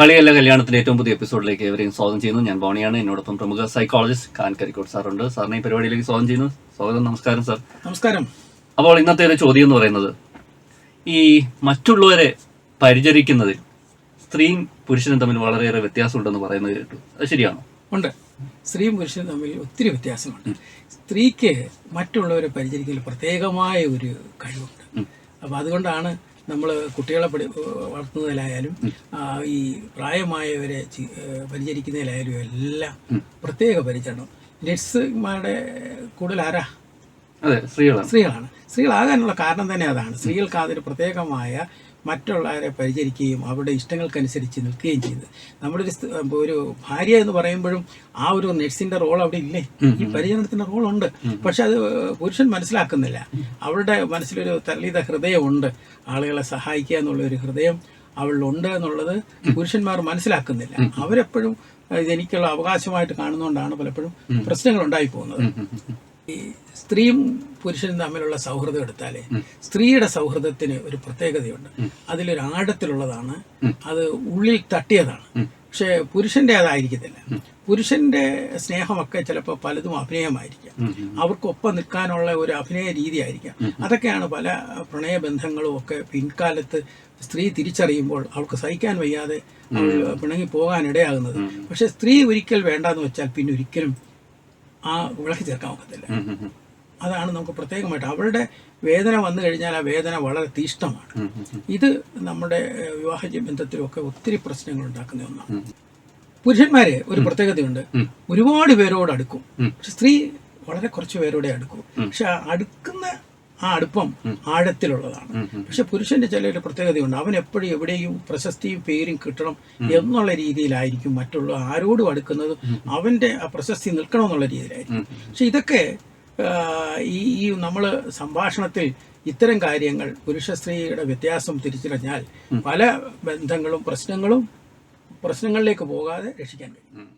കളിയല്ല കല്യാണത്തിന്റെ ഏറ്റവും പുതിയ എപ്പിസോഡിലേക്ക് എവരെയും സ്വാഗതം ചെയ്യുന്നു. ഞാൻ ബോണിയാണ്. എന്നോടൊപ്പം പ്രമുഖ സൈക്കോളജിസ്റ്റ് കാൻ കരിക്കോട് സാറുണ്ട് സാറിനെ ഈ പരിപാടിയിലേക്ക് സ്വാഗതം ചെയ്യുന്നു. സ്വാഗതം. നമസ്കാരം സാർ നമസ്കാരം. അപ്പോൾ ഇന്നത്തെ ഒരു ചോദ്യം എന്ന് പറയുന്നത് ഈ മറ്റുള്ളവരെ പരിചരിക്കുന്നതിൽ സ്ത്രീയും പുരുഷനും തമ്മിൽ വളരെയേറെ വ്യത്യാസമുണ്ടെന്ന് പറയുന്നത് കേട്ടു. അത് ശരിയാണോ? ഉണ്ട്. സ്ത്രീയും പുരുഷനും തമ്മിൽ ഒത്തിരി വ്യത്യാസമുണ്ട്. സ്ത്രീക്ക് മറ്റുള്ളവരെ പരിചരിക്കുന്നതിൽ പ്രത്യേകമായ ഒരു കഴിവുണ്ട്. അപ്പോൾ അതുകൊണ്ടാണ് നമ്മൾ കുട്ടികളെ പഠി വളർത്തുന്നതിലായാലും ഈ പ്രായമായവരെ പരിചരിക്കുന്നതിലായാലും എല്ലാം പ്രത്യേക പരിചരണം. നഴ്സുമാരുടെ കൂടുതൽ ആരാ അതെ സ്ത്രീകളാണ്. സ്ത്രീകളാണ്. സ്ത്രീകളാകാനുള്ള കാരണം തന്നെ അതാണ്. സ്ത്രീകൾക്ക് അതിന് പ്രത്യേകമായ മറ്റുള്ളവരെ പരിചരിക്കുകയും അവരുടെ ഇഷ്ടങ്ങൾക്കനുസരിച്ച് നിൽക്കുകയും ചെയ്യുന്നത്. നമ്മുടെ ഒരു ഒരു ഭാര്യ എന്ന് പറയുമ്പോഴും ആ ഒരു നഴ്സിന്റെ റോൾ അവിടെ ഇല്ലേ? ഈ പരിചരണത്തിന്റെ റോൾ ഉണ്ട്. പക്ഷെ അത് പുരുഷൻ മനസ്സിലാക്കുന്നില്ല. അവളുടെ മനസ്സിലൊരു തരളിത ഹൃദയമുണ്ട് ആളുകളെ സഹായിക്കുക എന്നുള്ള ഒരു ഹൃദയം അവളിലുണ്ട് എന്നുള്ളത് പുരുഷന്മാർ മനസ്സിലാക്കുന്നില്ല. അവരെപ്പോഴും ഇതെനിക്കുള്ള അവകാശമായിട്ട് കാണുന്നതുകൊണ്ടാണ് പലപ്പോഴും പ്രശ്നങ്ങൾ ഉണ്ടായി പോകുന്നത്. ഈ സ്ത്രീയും പുരുഷനും തമ്മിലുള്ള സൗഹൃദം എടുത്താലേ സ്ത്രീയുടെ സൗഹൃദത്തിന് ഒരു പ്രത്യേകതയുണ്ട്. അതിലൊരു ആഴത്തിലുള്ളതാണ് അത് ഉള്ളിൽ തട്ടിയതാണ്. പക്ഷെ പുരുഷന്റെ അതായിരിക്കത്തില്ല പുരുഷന്റെ സ്നേഹമൊക്കെ ചിലപ്പോൾ പലതും അഭിനയമായിരിക്കാം. അവർക്കൊപ്പം നിൽക്കാനുള്ള ഒരു അഭിനയ രീതി ആയിരിക്കാം അതൊക്കെയാണ് പല പ്രണയബന്ധങ്ങളും ഒക്കെ പിൻകാലത്ത് സ്ത്രീ തിരിച്ചറിയുമ്പോൾ അവൾക്ക് സഹിക്കാൻ വയ്യാതെ അവൾ പിണങ്ങി പോകാനിടയാകുന്നത് പക്ഷെ സ്ത്രീ ഒരിക്കൽ വേണ്ടെന്ന് വെച്ചാൽ പിന്നെ ഒരിക്കലും ആ വിളക്ക് ചേർക്കാൻ ഒക്കത്തില്ല. അതാണ് നമുക്ക് പ്രത്യേകമായിട്ട്. അവളുടെ വേദന വന്നു കഴിഞ്ഞാൽ ആ വേദന വളരെ തീഷ്ണമാണ്. ഇത് നമ്മുടെ വിവാഹ ബന്ധത്തിലൊക്കെ ഒത്തിരി പ്രശ്നങ്ങൾ ഉണ്ടാക്കുന്ന ഒന്നാണ്. പുരുഷന്മാരെ ഒരു പ്രത്യേകതയുണ്ട്. ഒരുപാട് പേരോട് അടുക്കും. പക്ഷെ സ്ത്രീ വളരെ കുറച്ച് പേരോടെ അടുക്കും. പക്ഷെ അടുക്കുന്ന ആ അടുപ്പം ആഴത്തിലുള്ളതാണ്. പക്ഷെ പുരുഷന്റെ ചില ഒരു പ്രത്യേകതയുണ്ട്. അവൻ എപ്പോഴും എവിടെയും പ്രശസ്തിയും പേരും കിട്ടണം എന്നുള്ള രീതിയിലായിരിക്കും മറ്റുള്ള ആരോടും അടുക്കുന്നത്. അവന്റെ ആ പ്രശസ്തി നിൽക്കണം എന്നുള്ള രീതിയിലായിരിക്കും പക്ഷെ ഇതൊക്കെ ഈ ഈ നമ്മൾ സംഭാഷണത്തിൽ ഇത്തരം കാര്യങ്ങൾ പുരുഷ സ്ത്രീയുടെ വ്യത്യാസം തിരിച്ചറിഞ്ഞാൽ പല ബന്ധങ്ങളും പ്രശ്നങ്ങളും പ്രശ്നങ്ങളിലേക്ക് പോകാതെ രക്ഷിക്കാൻ കഴിയും.